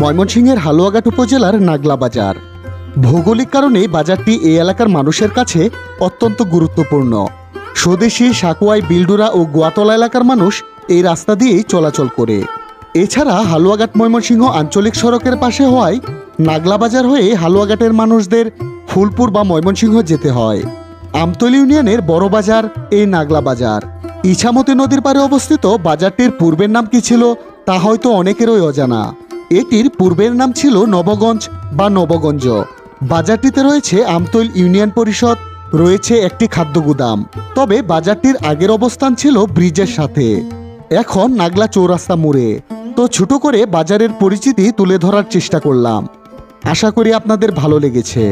ময়মনসিংহের হালুয়াঘাট উপজেলার নাগলা বাজার। ভৌগোলিক কারণে বাজারটি এই এলাকার মানুষের কাছে অত্যন্ত গুরুত্বপূর্ণ। স্বদেশি সাকুয়াই, বিলডুরা ও গোয়াতলা এলাকার মানুষ এই রাস্তা দিয়েই চলাচল করে। এছাড়া হালুয়াঘাট ময়মনসিংহ আঞ্চলিক সড়কের পাশে হওয়ায় নাগলা বাজার হয়ে হালুয়াঘাটের মানুষদের ফুলপুর বা ময়মনসিংহ যেতে হয়। আমতলি ইউনিয়নের বড় বাজার এই নাগলা বাজার। ইছামতি নদীর পাড়ে অবস্থিত বাজারটির পূর্বের নাম কি ছিল তা হয়তো অনেকেরই অজানা। এটির পূর্বের নাম ছিল নবগঞ্জ বা নবগঞ্জ। বাজারটিতে রয়েছে আমতৈল ইউনিয়ন পরিষদ, রয়েছে একটি খাদ্য গুদাম। তবে বাজারটির আগের অবস্থান ছিল ব্রিজের সাথে। এখন নাগলা চৌরাস্তা মোড়ে। তো ছোট করে বাজারের পরিচিতি তুলে ধরার চেষ্টা করলাম। আশা করি আপনাদের ভালো লেগেছে।